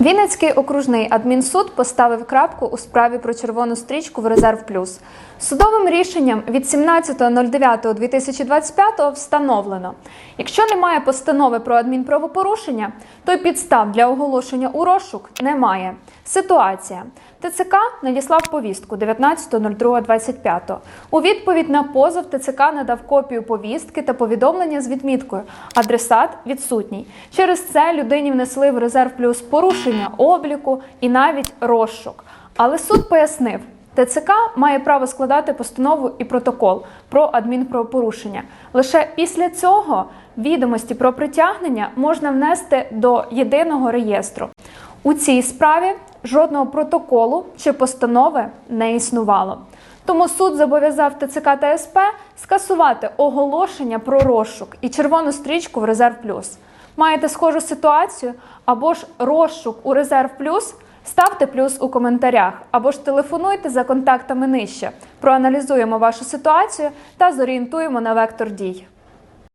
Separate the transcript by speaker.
Speaker 1: Вінницький окружний адмінсуд поставив крапку у справі про червону стрічку в резерв плюс. Судовим рішенням від 17.09.2025 встановлено, якщо немає постанови про адмінправопорушення, то й підстав для оголошення у розшук немає. Ситуація. ТЦК надіслав повістку 19.02.25. У відповідь на позов ТЦК надав копію повістки та повідомлення з відміткою «Адресат відсутній». Через це людині внесли в резерв плюс порушення обліку і навіть розшук. Але суд пояснив, ТЦК має право складати постанову і протокол про адмінправопорушення. Лише після цього відомості про притягнення можна внести до єдиного реєстру. У цій справі жодного протоколу чи постанови не існувало. Тому суд зобов'язав ТЦК та СП скасувати оголошення про розшук і червону стрічку в резерв плюс. Маєте схожу ситуацію або ж розшук у резерв плюс? Ставте плюс у коментарях або ж телефонуйте за контактами нижче. Проаналізуємо вашу ситуацію та зорієнтуємо на вектор дій.